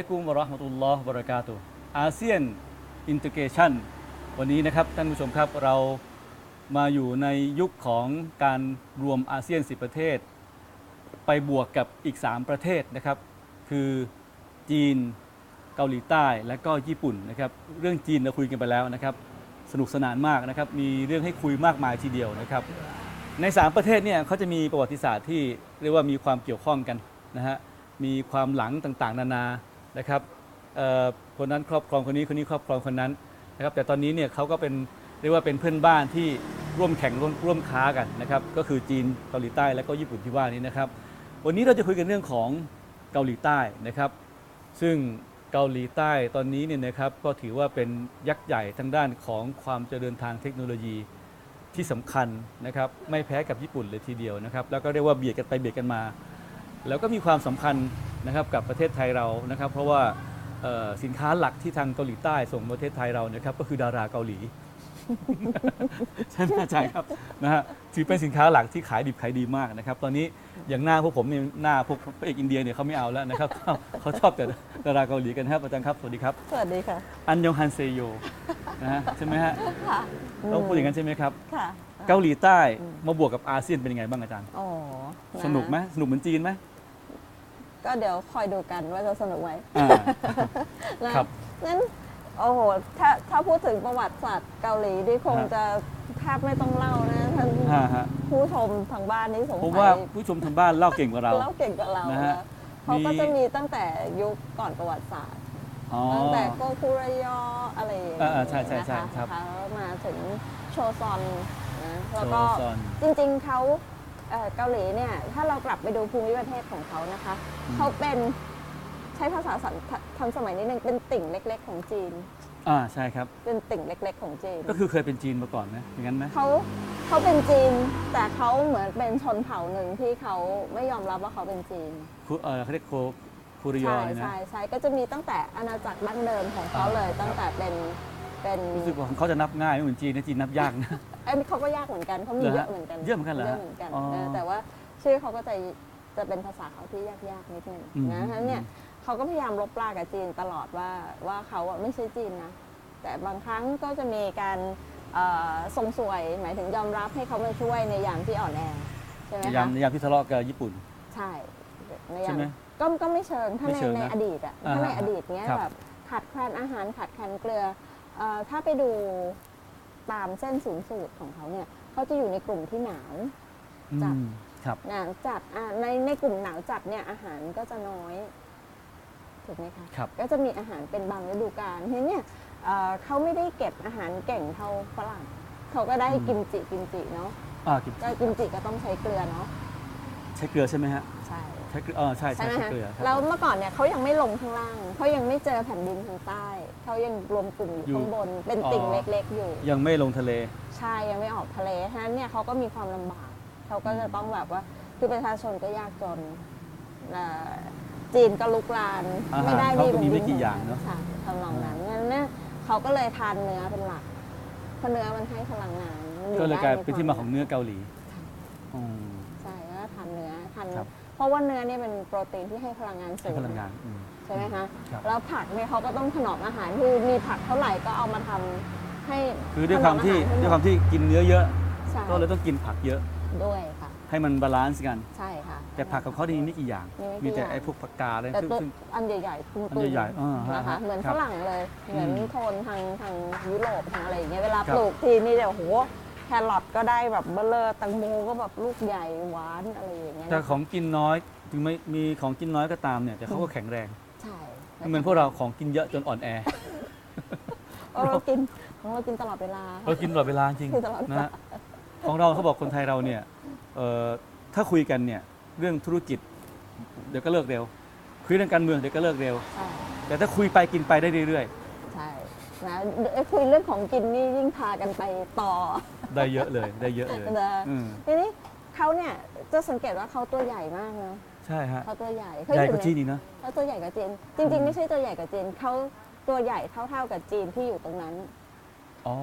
ลัยกุมวะราะห์มะตุลลอฮ์บะเราะกาตุอาเซียนอินทิเกชันวันนี้นะครับท่านผู้ชมครับเรามาอยู่ในยุคของการรวมอาเซียน 10 ประเทศ ไปบวกกับอีก 3 ประเทศนะครับ คือจีนเกาหลีใต้และก็ญี่ปุ่นนะครับเรื่องจีนเราคุยกันไปแล้วนะครับ สนุกสนานมากนะครับ มีเรื่องให้คุยมากมายทีเดียวนะครับ ใน 3 ประเทศเนี่ยเขาจะมีประวัติศาสตร์ที่เรียกว่ามีความเกี่ยวข้องกันนะฮะมีความหลังต่างๆ นานา นะครับคนนั้นครอบครองคนนี้คนนี้ครอบครองคนนั้นนะครับแต่ตอนนี้เนี่ยเขาก็เป็นเรียกว่าเป็นเพื่อนบ้านที่ร่วมแข่งร่วมร่วมค้ากันนะครับก็คือจีนเกาหลีใต้และก็ญี่ปุ่นที่ว่านี้นะครับ วันนี้เราจะคุยกันเรื่องของเกาหลีใต้นะครับ ซึ่งเกาหลีใต้ตอนนี้เนี่ยนะครับก็ถือว่าเป็นยักษ์ใหญ่ทางด้านของความเจริญทางเทคโนโลยีที่สำคัญนะครับไม่แพ้กับญี่ปุ่นเลยทีเดียวนะครับแล้วก็เรียกว่าเบียดกันไปเบียดกันมา แล้วก็มีความสำคัญ นะครับกับประเทศไทยเรานะครับ เพราะว่าเอ่อสินค้าหลักที่ทางเกาหลีใต้ส่งมาประเทศไทยเรานะครับก็คือดาราเกาหลีใช่ไหมอาจารย์ครับนะฮะถือเป็นสินค้าหลักที่ขายดิบขายดีมากนะครับ ตอนนี้อย่างหน้าพวกผมเนี่ยหน้าพวกพระเอกอินเดียเนี่ยเขาไม่เอาแล้วนะครับเขาเขาชอบแต่ดาราเกาหลีกันครับอาจารย์ครับสวัสดีครับสวัสดีค่ะอันยองฮันเซโยนะฮะใช่ไหมฮะค่ะต้องพูดอย่างนั้นใช่ไหมครับค่ะเกาหลีใต้มาบวกกับอาเซียนเป็นยังไงบ้างอาจารย์โอ้ะสนุกไหมสนุกเหมือนจีนไหม ก็เดี๋ยวคอยดูกันว่าจะสนุกไหมอ่า นะครับ งั้นโอ้โหถ้าถ้าพูดถึงประวัติศาสตร์เกาหลีนี่คงฮะจะแทบไม่ต้องเล่านะท่านฮะฮะผู้ชมทางบ้านนี่สงผมสัว่ายผู้ชมทางบ้านเล่าเก่งกว่าเรา เล่าเก่งกว่าเรานะฮะนะเขาก็มี จะมีตั้งแต่ยุคก่อนประวัติศาสตร์ อ๋อ ตั้งแต่โกคุระยออะไรอย่างเงี้ยอ่าๆใช่ใช่ใช่นะคะครับแล้วมาถึงโชซอนนะแล้วก็โชซอนจริงๆเขา เอ่อเกาหลีเนี่ยถ้าเรากลับไปดูภูมิประเทศของเขานะคะอืมเขาเป็นใช้ภาษาสันทันสมัยนิดนึงเป็นติ่งเล็ก ๆ ของจีน อ่าใช่ครับ เป็นติ่งเล็ก ๆ ของจีนก็คือเคยเป็นจีนมาก่อนนะอย่างนั้นไหมเขาเขาเป็นจีน แต่เขาเหมือนเป็นชนเผ่าหนึ่งที่เขาไม่ยอมรับว่าเขาเป็นจีน คุเออเขาเรียกโคคูริยอใช่เลยนะ ใช่ใช่ก็จะมีตั้งแต่อาณาจักรดั้งเดิมของเขาเลยอ่าตั้งแต่เป็นเป็น รู้สึกว่าของเขาจะนับง่ายไม่เหมือนจีนนะจีนนับยากนะ เอ้ยเขาก็ยากเหมือนกันเขามีเหรอเยฮะอะเหมือนกันเยอะเหมือนกันเหรอเยฮะอะเหมือนกันอ๋อนะแต่ว่าชื่อเขาก็จะจะเป็นภาษาเขาที่ยากๆนิดนึงอืม นะฉะนั้นเนี่ยเขาก็พยายามลบลากับจีนตลอดว่าว่าเขาอะไม่ใช่จีนนะแต่บางครั้งก็จะมีการเอ่อส่งสวยหมายถึงยอมรับให้เขามาช่วยในยามที่อ่อนแอใช่ไหมในยามคะในยามที่ทะเลาะกับญี่ปุ่น ใช่ในใช่ยามไหมก็ก็ไม่เชิงถ้าไม่ในเชิงในนะอดีตอะอ่าถ้าในฮะอดีตเนี้ยครับแบบขาดแคลนอาหารขาดแคลนเกลือเอ่อถ้าไปดู ตามเส้นศูนย์สูตรของเขาเนี่ยเขาจะอยู่ในกลุ่มที่หนาวจัดอืมครับ หนาวจัดอะในในกลุ่มหนาวจัดเนี่ยอาหารก็จะน้อยถูกไหมคะครับ ก็จะมีอาหารเป็นบางฤดูกาลทีนี้เนี่ยเอ่อเขาไม่ได้เก็บอาหารเก่งเท่าฝรั่งเขาก็ได้อืมกิมจิกิมจิเนาะอ่ากินก็กิมจิก็ต้องใช้เกลือเนาะ ใช้เกลือใช่ไหมฮะใช่ ใช้เกลือเออใช่ใช่ใช่ไหมใช้คะเกลือครับแล้วเมื่อก่อนเนี่ยเขายังไม่ลงข้างล่างเขายังไม่เจอแผ่นดินทางใต้เขายังรวมกลุ่มอยู่อยู่ข้างบน เป็นติ่งอ๋อเล็กๆอยู่ ยังไม่ลงทะเล ใช่ยังไม่ออกทะเลฉะนั้นเนี่ยเขาก็มีความลำบากเขาก็จะต้องแบบว่าคือประชาชนก็ยากจนอ่าจีนก็ลุกลานอาหารไม่ได้เขาก็มีแผ่นดิไม่กี่อย่างเนอะ ค่ะทำนองนั้นงั้นเนี่ยเขาก็เลยทานเนื้อเป็นหลักเพราะเนื้อมันให้พลังงานมันอก็เลยได้กลายในเป็นที่มาของเนื้อเกาหลีใช่อืม ใช่แล้วก็ทาน เนื้อทานครับ เพราะว่าเนื้อเนี่ยเป็นโปรตีนที่ให้พลังงานสูให้งพลังงานอืม ใช่ไหมคะครับ แล้วผักเนี่ยเขาก็ต้องถนอมอาหารคือมีผักเท่าไหร่ก็เอามาทำให้คือด้วยความที่ถนอมอหรให้หด้วยความที่กินเนื้อเยอะ ใช่ก็เลยต้องกินผักเยอะ ด้วยค่ะ ให้มันบาลานซ์กัน ใช่ค่ะ แต่ผักของเขานี่มีไม่กี่อย่าง มีไม่กี่มีแต่อย่าง ไอ้พวกผักกาดอะไรแต่ซึ่งตัวซึ่ง อันใหญ่ๆตุ้มอันใหญ่ๆอ่าฮะนะคะ ฮะเหมือนครัฝบรั่งเลย เหมือนอืมโทนทางทางยุโรปทางอะไรอย่างเงี้ย เวลาครับ ปลูกทีนี่เดี๋ยวโหแครอทก็ได้แบบเบลเลอร์แตังโมก็แบบลูกใหญ่หวานอะไรอย่างเงี้ยแต่ของกินน้อยถึงไม่มีของกินน้อยก็ตามเนี่ยแต่เขาก็แข็งแรงใช่ไม่เหมือนพวกเราของกินเยอะจนอ่อนแอเออเรากินของเรากินตลอดเวลาเรากินตลอดเวลาจริงกินตลอดเวลานะฮะของเราเขาบอกคนไทยเราเนี่ยเอ่อถ้าคุยกันเนี่ยเรื่องธุรกิจ เดี๋ยวก็เลิกเร็ว คุยเรื่องการเมืองเดี๋ยวก็เลิกเร็วใช่แต่ถ้าคุยไปกินไปได้เรื่อยใช่ นะเอ้ยคุยเรื่องของกินนี่ยิ่งพากันไปต่อๆได้เยอะเลยได้เยอะเลยนะอืมทีนี้เขาเนี่ยจะสังเกตว่าเขาตัวใหญ่มากนะใช่ฮะเขาตัวใหญ่ใหญ่กว่าในจีนอีกนะ เขาตัวใหญ่กว่าจีนจริง ๆ ไม่ใช่ตัวใหญ่กว่าจีนเขาตัวใหญ่เท่าๆกับจีนที่อยู่ตรงนั้น อ๋อ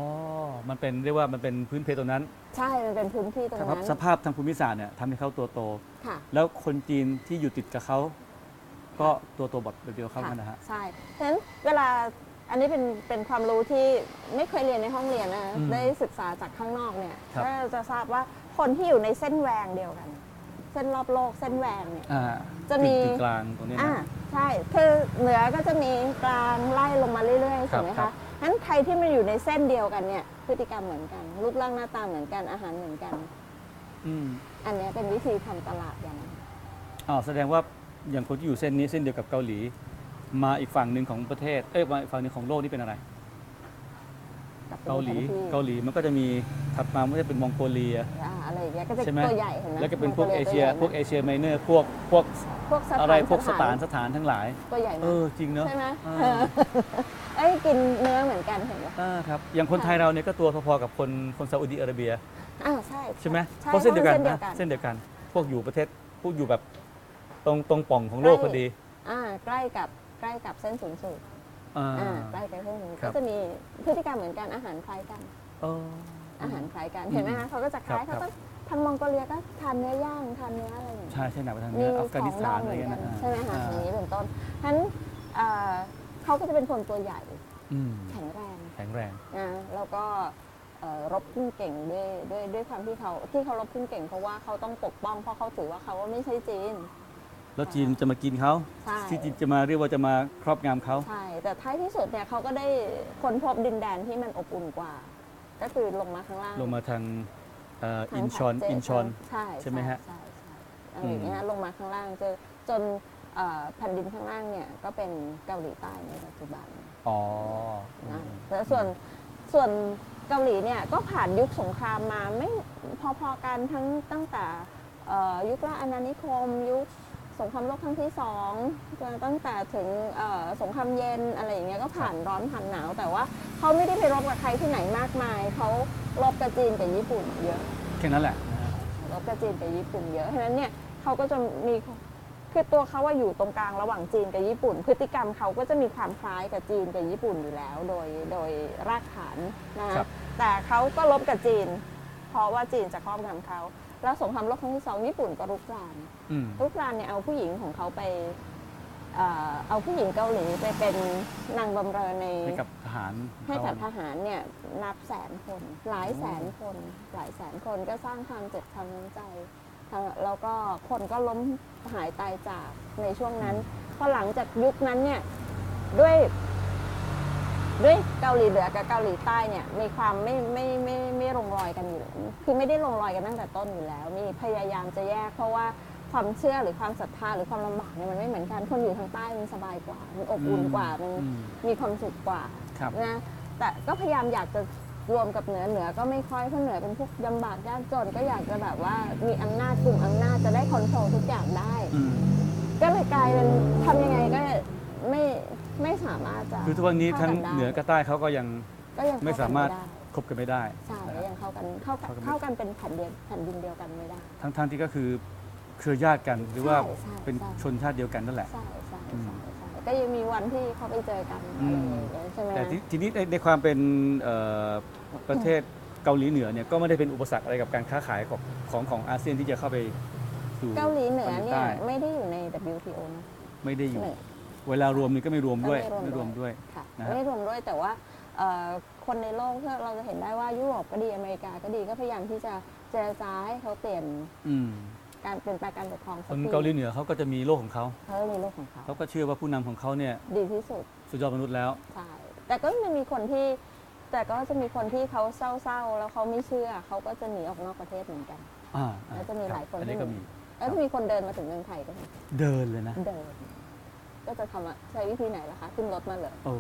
มันเป็นเรียกว่ามันเป็นพื้นเพตรงนั้นใช่มันเป็นพื้นที่ตรงสภาพนั้นสภาพทางภูมิศาสตร์เนี่ยทำให้เขาตัวโต ค่ะ แล้วคนจีนที่อยู่ติดกับเขาก็ตัวตัวบทเดียวเข้ากันนะฮะ ใช่ฉะนั้นเวลา อันนี้เป็นเป็นความรู้ที่ไม่เคยเรียนในห้องเรียนนะอืมได้ศึกษาจากข้างนอกเนี่ยครับ ก็จะทราบว่าคนที่อยู่ในเส้นแหวงเดียวกัน เส้นรอบโลกเส้นแหวงเนี่ย อ่าจะมีกึ่งกลางตรงนี้อ่านะ ใช่คือเหนือก็จะมีกลางไล่ลงมาเรื่อยๆครัถูบกไหมครัคะบ นั้นใครที่มันอยู่ในเส้นเดียวกันเนี่ยพฤติกรรมเหมือนกันรูปร่างหน้าตาเหมือนกันอาหารเหมือนกัน อืมอันเนี้ยเป็นวิธีทำตลาดอย่างหนึ่งอ้าวแสดงว่าอย่างคนที่อยู่เส้นนี้เส้นเดียวกับเกาหลี มาอีกฝั่งหนึ่งของประเทศ เอ้ยมาอีกฝั่งหนึ่งของโลกนี่เป็นอะไรกับเป็นเกาหลีคนที่เกาหลีมันก็จะมีถัดมาไม่ใช่เป็นมองโกเลีย อ่าอะไรอย่างเงี้ยก็จะใช่ไหม ตัวใหญ่เห็นไหมแล้วก็เป็นพวกมัเอโลเชียตัวใหญ่พวกเอเชียไมเนอร์ พวกพวกพวกสถานอะไรพวกสถานสถานทั้งหลาย ตัวใหญ่เอมากอจริงเนอะ ใช่ไหมอ่า เออเอ้ยกินเนื้อเหมือนกันเห็นไหมอ่าครับ อย่างคนไทยเราเนี่ยก็ตัวพอๆกับคนคนซาอุดิอาระเบีย อ้าวใช่ใช่ไหมใช่เพราะเส้นเดียวกันพราะนะมัเส้นเดียวกัน พวกอยู่ประเทศ พวกอยู่แบบตรงตรงป่องของโลกพอดี อ่าใกล้กับ ใกล้กับเส้นศูนย์สูตรอ่า อ่าใกล้กับเส้นศูนย์สูตรครัก็บจะมีพฤติกรรมเหมือนกันอาหารคล้ายกัน เอออาหารคล้ายกันอืมเห็นไหมคะเขาก็จะคล้ายครัเขาบก็ทางมองโกเลียก็ทานเนื้อย่างทานเนื้ออะไรอย่างเงี้ย ใช่ใช่หนักไปทางมีเนื้ออัฟขกาอนิงสดถาอนงอะเหไรมือนเงี้ยกันนะใช่ไหมคะอ่าอย่างนี้เป็นต้นฉะนั้นเอ่อเขาก็จะเป็นคนตัวใหญ่อืมแข็งแรงแข็งแรง นะแล้วก็เอ่อรบพุ่งเก่งด้วยด้วยด้วยความที่เขาที่เขารบพุ่งเก่งเพราะว่าเขาต้องปกป้องเพราะเขาถือว่าเขาว่าไม่ใช่จีน แล้วจีนจะมากินเขาใช่ ที่จีนจะมาเรียกว่าจะมาครอบงำเขา ใช่ แต่ท้ายที่สุดเนี่ยเขาก็ได้ค้นพบดินแดนที่มันอบอุ่นกว่า ก็คือลงมาข้างล่างลงมาทางเอ่อทางอินชอนเจอินชอน ใช่ใช่ไหมฮะใช่ใช่อะไรอย่างเงี้ยลงมาข้างล่างเจอจนเอ่อแผ่นดินข้างล่างเนี่ยก็เป็นเกาหลีใต้ในปัจจุบัน อ๋อนะแล้วส่วนส่วนเกาหลีเนี่ยก็ผ่านยุคสงครามมาไม่พอๆกันทั้งตั้งแต่เอ่อยุคล่าอาณานิคม ยุค สงครามโลกครั้งที่สองจนตั้งแต่ถึงเอ่อสงครามเย็นอะไรอย่างเงี้ยก็ผ่านร้อนผ่านหนาว แต่ว่าเขาไม่ได้ไปรบกับใครที่ไหนมากมาย เขารบกับจีนกับญี่ปุ่นเยอะแค่นั้นแหละนะฮะรบกับจีนกับญี่ปุ่นเยอะฉะนั้นเนี่ยเขาก็จะมีคือตัวเขาว่าอยู่ตรงกลางระหว่างจีนกับญี่ปุ่น พฤติกรรมเขาก็จะมีความคล้ายกับจีนกับญี่ปุ่นอยู่แล้ว โดยโดยรากฐานนะครัคะบแต่เขาก็ลบกับจีน เพราะว่าจีนจะครอบงำเขา แล้วสงครามโลกครั้งที่สองญี่ปุ่นก็รุกรานอืมรุกรานเนี่ยเอาผู้หญิงของเขาไปเอ่อเอาผู้หญิงเกาหลีไปเป็นนางบำเรอใน ให้กับทหารให้กับทเขาหารเนี่ยนับแสนคน หลายแสนคน หลายแสนคนก็สร้างความเจ็บช้ำน้ำใจทั้งแล้วก็คนก็ล้มหายตายจากในช่วงนั้นพอหลังจากยุคนั้นเนี่ยด้วย ด้วยเกาหลีเหนือกับเกาหลีใต้เนี่ยมีความไม่ไม่ไม่ไม่ไม่ลงรอยกันอยู่คือไม่ได้ลงรอยกันตั้งแต่ต้นอยู่แล้ว มีพยายามจะแยก เพราะว่าความเชื่อหรือความศรัทธาหรือความลำบากเนี่ยมันไม่เหมือนกันคนอยู่ทางใต้มันสบายกว่า มันอบอุ่นกว่ามันอืมมีความสุขกว่าครับนะแต่ก็พยายามอยากจะรวมกับเหนือเหนือก็ไม่ค่อยเพราะเหนือเป็นพวกยำบากยากจนก็อยากจะแบบว่ามีอำนาจกลุ่มอำนาจจะได้คอนโทรลทุกอย่างได้อืมก็เลยกลายเป็นทำยังไงก็ไม่ ไม่สามารถจะคือทุกวันนี้ทั้งข้ากัได้เหนือกับใต้เขาก็ยังก็ยังไม่เข้สามารถกันไได้คบกันไม่ได้ใช่นะฮะยังเข้ากันเข้ากันเข้ากันไม่เข้ากันเป็นแผ่นเดียวแผ่นดินเดียวกันไม่ได้ ทั้งทั้งที่ก็คือเครือญาติกันหรือว่าใช่ใช่เป็นใช่ ชนชาติเดียวกันนั่นแหละ ใช่ใช่อืใช่มใช่ก็ยังมีวันที่เขาไปเจอกันอือะไรมอย่างเงี้ยใช่ไหมแต่ทีทีนี้ในในความเป็นเอ่อประเทศเกาหลีเหนือเนี่ยก็ไม่ได้เป็นอุปสรรคอะไรกับการค้าขายของของของอาเซียนที่จะเข้าไปสู่ เกาหลีเหนือเกาหลีเนี่ยใต้ ไม่ได้อยู่ใน WTO นะไม่ได้อยู่ หนึ่ง เวลารวมนี่ก็ไม่รวมด้วยก็ไม่รวมด้วยค่ะนะฮะ ไม่รวมด้วยแต่ว่าเอ่อคนในโลกที่เราจะเห็นได้ว่ายุโรปก็ดีอเมริกาก็ดีก็พยายามที่จะเจรจาให้เขาเปลี่ยนอืมการเปลี่ยนแปลงการปกครองคสันทีเกาหลีเหนือเขาก็จะมีโลกของเขาเขามีโลกของเขาเขาก็เชื่อว่าผู้นำของเขาเนี่ยดีที่สุด สุดยอดมนุษย์แล้ว ใช่แต่ก็มันมีคนที่ แต่ก็จะมีคนที่เขาเศร้าๆ แล้วเขาไม่เชื่อ เขาก็จะหนีออกนอกประเทศเหมือนกัน อ่าอ่าแล้วจะมีหลายคนอันนี้ที่ก็มี แล้วจะมีคนเดินมาถึงเมืองไทยก็มีเดินเลยนะ เดิน ก็จะทำอะใช้วิธีไหนล่ะคะ ขึ้นรถมาเลยโอ้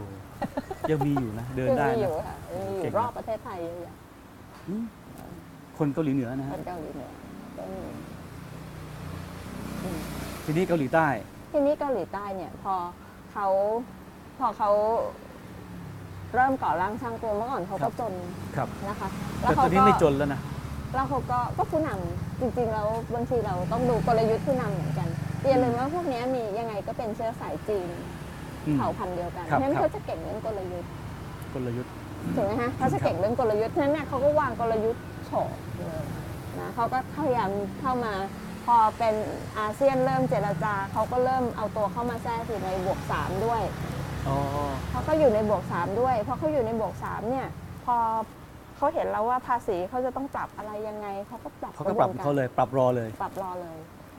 ยังมีอยู่นะ เดินได้ยังมีอนะยู่ค่ะยังมีอเก่ยู่งรอบประเทศไทยเยอะแยะอืมคนเกาหลีเหนือนะคฮะนเกาหลีเหนือก็มีอืม ทีนี้เกาหลีใต้ ทีนี้เกาหลีใต้เนี่ยพอเขาพอเขาเริ่มก่อร่างสร้างตัวเมื่อก่อนเขาครัก็บ จนครับนะคะแต่ตเขาอนนี้ก็ไม่จนแล้วนะ แล้วเขาก็ก็ผู้นำจริงๆแล้วบางทีเราต้องดูกลยุทธ์ผู้นำเหมือนกัน อย่าลืมว่าพวกเนี้ยมียังไงก็เป็นเชื้อสายจีนอืม เผ่าพันธุ์เดียวกันครัเพบราะฉะนั้นครับเขาจะเก่งเรื่องกลยุทธ์กลยุทธ์ ถูกไหมฮะเขาจะเก่งเรื่องกลยุทธ์ฉะนั้นเนี่ยเขาก็วางกลยุทธ์โฉบเลยนะเขาก็พยายามเข้ามาพอเป็นอาเซียนเริ่มเจรจาเขาก็เริ่มเอาตัวเข้ามาแทรกอยู่ในบวกสามด้วย อ๋อ เขาก็อยู่ในบวกสามด้วย เพราะเขาอยู่ในบวกสามเนี่ย พอเขาเห็นแล้วว่าภาษีเขาจะต้องปรับอะไรยังไงเขาก็ปรับเขาก็ปรับะบวนเขาเลย ปรับรอเลย ปรับรอเลย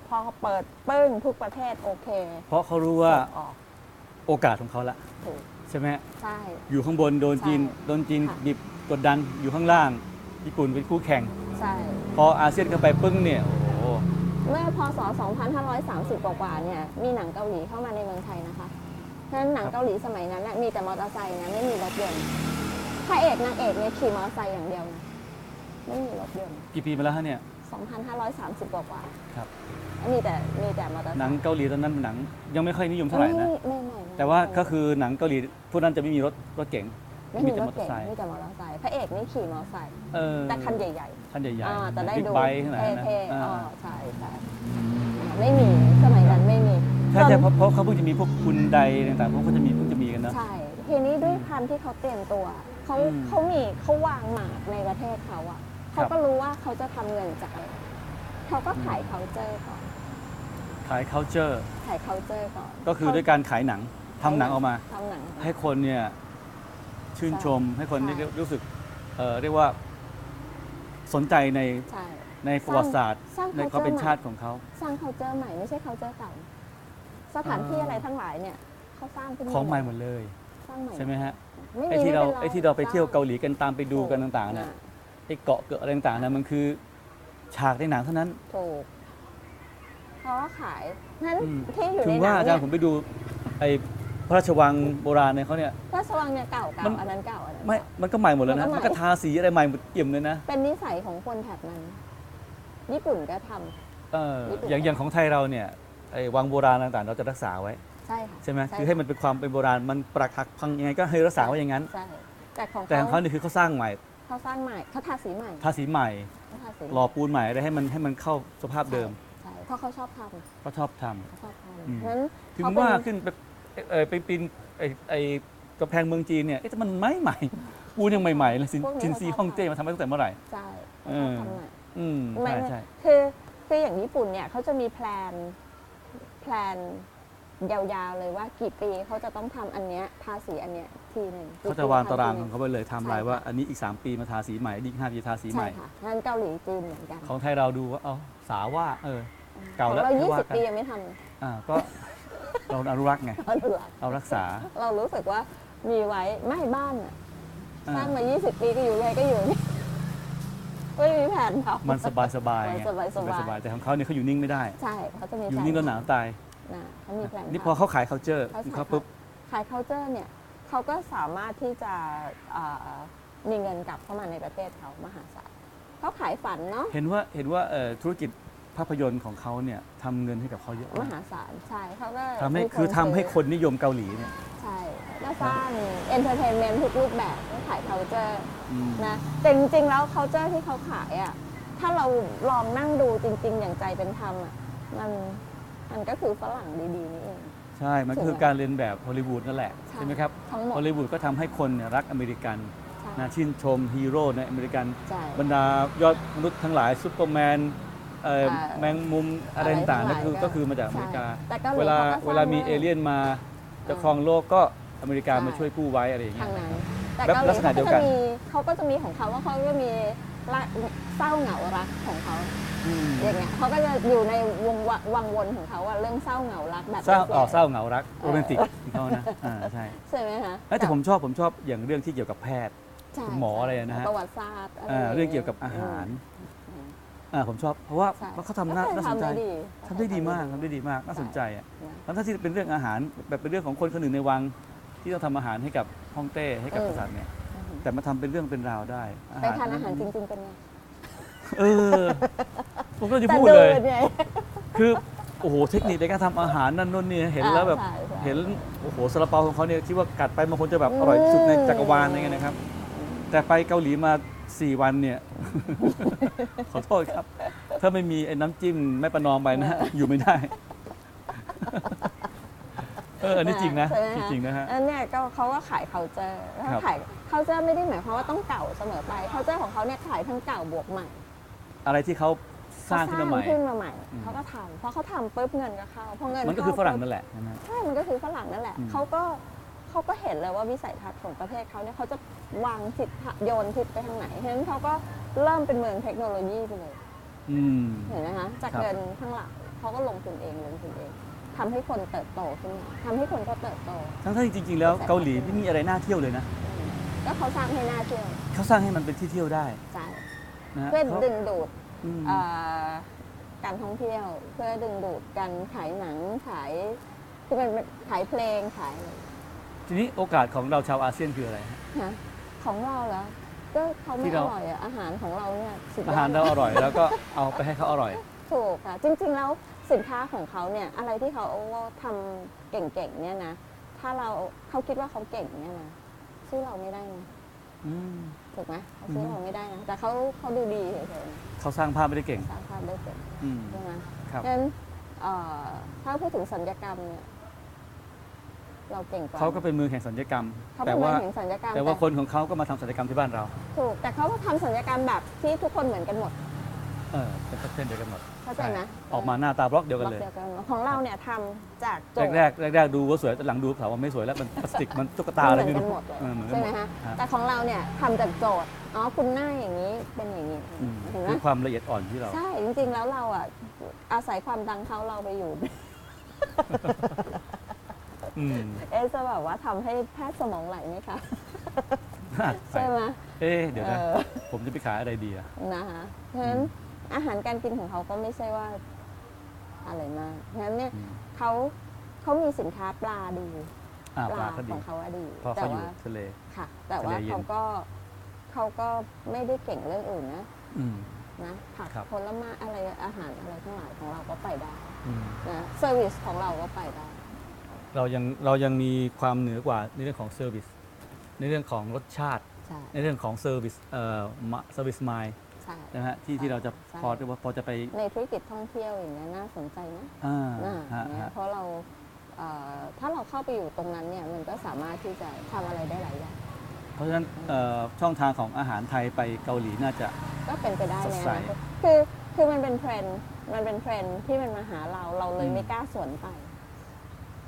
พอเปิดปึ้งทุกประเทศโอเคเพราะเขารู้ว่าส่งออกโอกาสของเขาละถูกใช่ไหมใช่ อยู่ข้างบนโดนจีนใช่โดนจีนค่ะ บีบกดดันอยู่ข้างล่าง ญี่ปุ่นเป็นคู่แข่ง ใช่ พออาเซียนเข้าไปปึ้งเนี่ยโอ้โหเมื่อพศ 2530 กว่าๆเนี่ย มีหนังเกาหลีเข้ามาในเมืองไทยนะคะฉะนั้นหนังเกาหลีสมัยนั้นน่ะมีแต่มอเตอร์ไซค์นะไม่มีรถยนต์พระเอกนางเอกเนี่ยขี่มอเตอร์ไซค์อย่างเดียวนะไม่มีรถยนต์กี่ปีมาแล้วฮะเนี่ย 2,530 กว่าๆครับ มีแต่มีแต่มอเตอร์ไซค์หนังเกาหลีตอนนั้นหนังยังไม่ค่อยนิยมเท่าไหร่นะ ไม่ไม่ไม่ไม่แต่ว่าก็คือหนังเกาหลีพวกนั้นจะไม่มีรถรถเก๋งไม่มีรถเก๋งมีแต่มอเตอร์ไซค์พระเอกนี่ขี่มอเตอร์ไซค์เออแต่คันใหญ่คันใหญ่ๆอ่าจะได้บิ๊กดูไบค์ขนาดนั้นนะเท่ๆอ่าอ๋อใช่ใช่ไม่มีสมัยนั้นไม่มี ใช่ใช่จนเพราะเพราะเขาเพิ่งจะมีพวกคุณใดต่างๆพวกเขาจะมีเพิ่งจะมีกันนะ ใช่ ทีนี้ด้วยความที่เขาเตรียมตัว เขาอืม เขามีเขาวางหมากในประเทศเขาอะครั เขาบก็รู้ว่าเขาจะทำเงินจากอะไรเขาก็ขาย culture ก่อน ขาย culture ขาย culture ก่อนก็คือด้วยการขายหนังทำหนังออกมา ทำหนัง ให้คนเนี่ยชื่นชมให้คนใช่ ได้รู้สึกเอ่อเรียกว่าสนใจในใช่ในประวัติศาสตร์ สร้าง ใน culture ความเป็นใหม่ชาติของเขา สร้าง culture ใหม่ไม่ใช่ culture เก่าสถานที่อะไรทั้งหลายเนี่ยเขาสร้างขึ้นของใหม่หมดเลย สร้างใหม่ใช่ไหมฮะไม่มีไอ้ที่เราม่ป็นไอ้ที่เราไปเที่ยวเกาสหลีกันตามไปดูกันต่างๆร้นะ ไอ้เกาะเกิดอะไรต่างๆนะมันคือ ฉากในหนังเท่านั้น ถูกเขาก็ขายนั้นอืม ที่อยู่ถึในงหนัว่างอาจารย์ผเนี่ยมไปดูไอ้พระราชวังโบราณเนี่ยเขาเนี่ยพระสว่างเนี่ยเก่ามัเก่านอันนั้นเก่าอันนั้นไม่ เก่า มันก็ใหม่หมดแล้วนะ มันก็ใหม่ มันก็ทาสีอะไรใหม่หมดเอี่ยมเลยนะเป็นนิสัยของคนแถบนั้น ญี่ปุ่นก็ทำ เออญี่ปุ่น อย่างอย่างของไทยเราเนี่ยไอ้วังโบราณต่างๆ เราจะรักษาไว้ใช่ค่ะใช่ไหมคือให้มันเป็นความเป็นโบราณมันปรักหักพังยังไงก็ให้รักษาไว้อย่างนั้น ใช่แต่ของแต่ของเขาเขานี่คือเขาสร้างใหม่ เขาสร้างใหม่เขาทาสีใหม่ทาสีใหม่เขาทาสีหล่อปูนใหม่อะไรให้มันให้มันเข้าสภาพเดิมใช่เพราะเขาชอบทำเขาชอบทำเขาชอบทอืมำนั้นถึงเขาเป็นว่าขึ้นไปเออไปปีนไอ้ไอ้กำแพงเมืองจีนเนี่ยเอ๊ะแต่มันไม่ใหม่ ปูนยังใหม่ๆเลยซินจินซีฮ่องเต้มาทำมาตั้งแต่เมื่อไหร่ ใช่เอเขาชอบอทำใหม่ อืมไม่ใช่ไม่ใช่ คือคืออย่างญี่ปุ่นเนี่ยเขาจะมีแพลนแพลน ยาวๆเลยว่ากี่ปีเขาจะต้องทำอันเนี้ยทาสีอันเนี้ยทีหนึ่งเขาจะวางตารางทีขหองนึ่เขาไปเลยไทำลายใช่ว่าค่ะอันนี้อีก 3 ปีมาทาสีใหม่อีก5ปีทาสีใหใช่ม่ค่ะงั้นเกาหลีจีนเหมือนกันของไทยเราดูว่าเอ้าสาว่าเออ เก่าแล้วของเรา ไม่ยี่ว่าสิบกันปียังไม่ทำเลยอ่าก็ เราอนุรักษ์ไงเราดูหลักเรารักษาเรารู้สึกว่ามีไว้ไม่บ้านอะอ่าสร้างมา 20 ปีก็อยู่เลยก็อยู่นี่ไม่มีแผนเขามันสบายสบายๆไงสบายๆ สบายๆแต่ของเขาเนี่ยเขาอยู่นิ่งไม่ได้ ใช่เขาจะมีอยู่แผนนิ่งแล้วหนาวตาย นะเขามีแผนนี่พอเขาขาย culture เขาเขาปุ๊บขาย culture เนี่ยเขาก็สามารถที่จะเอ่อมีเงินกลับเข้ามาในประเทศเขามหาศาลเขาขายฝันเนาะเห็นว่าเห็นว่าเอ่อธุรกิจภาพยนตร์ของเขาเนี่ยทำเงินให้กับเขาเยอะมมากหาศาลใช่เขาก็ทำให้มีคือทำให้ซื้คนนิยมเกาหลีเนี่ยใช่แล้วสร้าง entertainment ทุกรูปแบบก็ขาย culture อืมนะแต่จริงๆแล้ว culture ที่เขาขายอะถ้าเราลองนั่งดูจริง ๆ อย่างใจเป็นธรรมอะมัน มันก็คือฝรั่งดีๆนี่เอง ใช่ มันก็คือการเรียนแบบฮอลลีวูดนั่นแหละ ใช่ใช่ไหมครับทั้งหมดฮอลลีวูดก็ทำให้คนเนี่ยรักอเมริกันใช่นะชื่นชมฮีโร่ในอเมริกันใช่บรรดายอดมนุษย์ทั้งหลายซูเปอร์แมนเอ่ออ่าแมงมุมอะไรต่างๆนั่นคือก็คือมาจากอเมริกาใช่แต่เกาหลีเวลาขก็สร้งเวลามีด้วยเอเลี่ยนมาจะครองโลกก็อเมริกาใช่มาช่วยกู้ไว้อะไรอย่างเงี้ทายงนั้นแต่แบบเกาหลัลีกษณะเขาเดีก็ยวกัจะนมีเขาก็จะมีของเขาว่าเขาก็มีรักเศร้าเหงารักของเขา อืมอย่างเงี้ยเขาก็จะอยู่ในวงวะวังวนของเขาว่าเรื่องเศร้าเหงารักแบบเศร้าแปลกๆอ๋อเศร้าเหงารักโรแมนติกของเขานะอ่าใช่ใช่ไหมคะเอ้ยแต่ผมชอบผมชอบอย่างเรื่องที่เกี่ยวกับแพทย์ใช่คุณหมออะไรนะฮะประวัติศาสตร์อะไรอ่าย่าเรื่องเกี่ยวกับอาหารอ่าผมชอบเพราะว่าใช่เพราะเขาทำน่าก็น่าสนใจทำได้ดีทำได้ดีมากทำได้ดีมากน่าสนใจอะนะแล้วถ้าที่เป็นเรื่องอาหารแบบเป็นเรื่องของคนคนหนึ่งในวัง ที่ต้องทำอาหารให้กับฮ่องเต้ให้กับเออกษัตริย์เนี่ยแต่มาทำเป็นเรื่องเป็นราวได้ไปทานอาหารจริงๆเป็นไง เออ ผมก็จะแต่พูดดูเลยเป็นไง คือโอ้โหเทคนิคในการทำอาหารนั่นนู่นนี่เห็นแล้วแบบ อ่าใช่ใช่ เห็นโอ้โหซาลาเปาของเขาเนี่ยคิดว่ากัดไปบางคนจะแบบอร่อยที่สุดในจักรวาลอะไรเงี้ยนะครับ แต่ไปเกาหลีมา4วันเนี่ย ขอโทษครับ ถ้าไม่มีไอ้น้ำจิ้มแม่ประนอมไปนะฮะอยู่ไม่ได้ เอออันนี้จริงนะ ใช่ไหมจริงๆนะฮะ อันเนี้ยก็เขาก็ขาย culture แล้วครับ ขาย culture ไม่ได้หมายความว่าต้องเก่าเสมอไป culture ของเขาเนี่ยขายทั้งเก่าบวกใหม่ อะไรที่เขาสร้างขึ้นมาใหม่ ขึ้นมาใหม่อืมเขาก็ทำเพราะเขาทำปุ๊บเงินก็เข้าพอเงินมันก็คือฝเข้ารั่งปุ๊บนั่นแหละใช่ไหมใช่มันก็คือฝรั่งนั่นแหละอืมเขาก็เขาก็เห็นเลยว่าวิสัยทัศน์ของประเทศเขาเนี่ยเขาจะวางทิศทางโยนทิศไปทางไหนฉะนั้นเขาก็เริ่มเป็นเมืองเทคโนโลยีไปเลยอืมเห็นไหมคะจากครับเงินข้างหลังเขาก็ลงทุนเองลงทุนเองทำให้คนเติบโตขึ้นมาทำให้คนก็เติบโต ทั้งที่จริง ๆ แล้วเกาหลีไม่มีอะไรน่าเที่ยวเลยนะอืมก็เขาสร้างให้น่าเที่ยวเขาสร้างให้มันเป็นที่เที่ยวได้ใช่นะฮะเพื่อเขาดึงดูด อืม เอ่อการท่องเที่ยวเพื่อดึงดูดการขายหนังขายคือเป็นขายเพลงขายอะไรทีนี้โอกาสของเราชาวอาเซียนคืออะไรฮะ ฮะของเราแล้วก็เขาที่ไม่อเรา ร่อยอะอาหารของเราเนี่ยสุดยอดอาหารเราอร่อย แล้วก็เอาไปให้เขาอร่อย ถูกค่ะจริง ๆ แล้วสินค้าของเขาเนี่ยอะไรที่เขาทำเก่งๆเนี่ยนะถ้าเราเขาคิดว่าเขาเก่งเนี่ยนะสู้เราไม่ได้นะอืม ถูกไหมเขาสู้อืมเราไม่ได้นะแต่เขาเขาดูดีเฉยๆนะเขาสร้างภาพไม่ได้เก่งสร้างภาพได้เก่งอืม ใช่ไหมครับฉะนั้นเอ่อถ้าพูดถึงสัญญกรรมเนี่ยเราเก่งกว่าเขาก็เป็นเมืองแห่งสัญญกรรม เขาแต่เป็นเมืว่าองแห่งสัญญกรรมแต่ว่าคนของเขาก็มาทำสัญญกรรมที่บ้านเรา ถูกแต่เขาก็ทำสัญญกรรมแบบที่ทุกคนเหมือนกันหมด เออเป็นประเทศเดียวกันหมด เข้าใจไหมออกมาหน้าตาบล็อกเดียวบกันล็อกเลยเดียวกันหมดของเราเนี่ยทำจากโจทย์แรกๆแรกๆดูว่าสวยแต่หลังดูถามว่าไม่สวยแล้วมันพลาสติกมันตุ๊กตาอะไรเหมืไม่อนกันรู้หมดเลยเออเหมือนกันใช่หไหมมดคะฮะแต่ของเราเนี่ยทำจากโจทย์อ๋อคุณหน้าอย่างนี้เป็นอย่างนี้อืมเห็นไหมคือความละเอียดอ่อนที่เรา ใช่ จริงๆแล้วเราอะอาศัยความดังเขาเราไปอยู่อืมเอ๊ะจะแบบว่าทำให้แพทย์สมองไหลไหมคะใช่ไหมเอ๊ะเดี๋ยวนะเออผมจะไปขายอะไรดีอะนะคะเพราะฉะนั้น อาหารการกินของเขาก็ไม่ใช่ว่าอะไรมากเพราะฉะนั้นเนี่ยอืมเขาเขามีสินค้าปลาดีอ่าปลาก็ขดีองเขาว่าดีเพราะแต่เขาอยู่ว่าทะเลค่ะ แต่ว่าทะเลเย็นเขาก็เขาก็ไม่ได้เก่งเรื่องอื่นนะอืมนะผักครับผลไม้อะไรอาหารอะไรทั้งหลายของเราก็ไปได้อืมนะเซอร์วิสของเราก็ไปได้ เรายังเรายังมีความเหนือกว่าในเรื่องของเซอร์วิสในเรื่องของรสชาติใช่ในเรื่องของเซอร์วิสเอ่อเซอร์วิสมา ยใช่นะฮะที่ที่เราจะใช่ พอพอจะไปในธุรกิจท่องเที่ยวอย่างนี้ยน่าสนใจนะอ่าอ่าฮะเนี่ยฮะ เพราะเราเอ่อถ้าเราเข้าไปอยู่ตรงนั้นเนี่ยมันก็สามารถที่จะทำอะไรได้หลายอย่างเพราะฉะนั้นเอ่อช่องทางของอาหารไทยไปเกาหลีน่าจะ ก็เป็นไปได้สดในอใสนาคตคือคือมันเป็นเทรนด์มันเป็นเทรนด์ที่มันมาหาเราเราเลยอืม ไม่กล้าสวนไป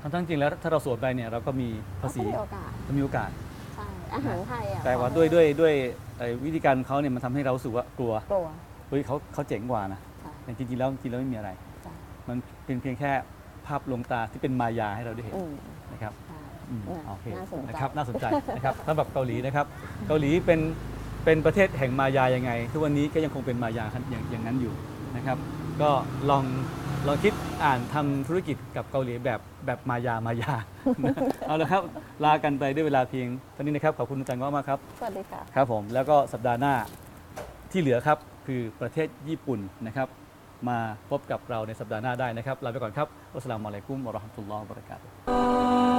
ทั้งๆจริงแล้วถ้าเราสวนไปเนี่ยเราก็มีภาษีก็มีโอกาสมีโอกาส ใช่อาหารไทยอะแต่ว่าขอด้วยด้วยด้วย เอ่อวิธีการของเขาเนี่ยมันทำให้เรารู้สึกว่ากลัว กลัว เฮ้ยเขาเขาเจ๋งกว่านะใช่แต่จริงๆแล้วจริงๆแล้วไม่มีอะไรใช่มันเป็นเพียงแค่ภาพลวงตาที่เป็นมายาให้เราได้เห็นอืมนะครับใช่อืมน่าโอเคน่าสนใจ นะครับน่าสนใจนะครับสำหรับเกาหลีนะครับ เกาหลีเป็นเป็นประเทศแห่งมายายังไง ทุกวันนี้ก็ยังคงเป็นมายาอย่างอย่างนั้นอยู่นะครับ ก็ลอง ลองคิดอ่านทำธุรกิจกับเกาหลีแบบแบบมายามายา เอาละครับลากันไปด้วยเวลาเพียงเท่านี้นะครับขอบคุณอาจารย์ง้อมากครับ สวัสดีค่ะ ครับผมแล้วก็สัปดาห์หน้าที่เหลือครับคือประเทศญี่ปุ่นนะครับ มาพบกับเราในสัปดาห์หน้าได้นะครับลาไปก่อนครับอัสสลามุอะลัยกุมวะเราะห์มะตุลลอฮ์วะบะเราะกาตุฮ์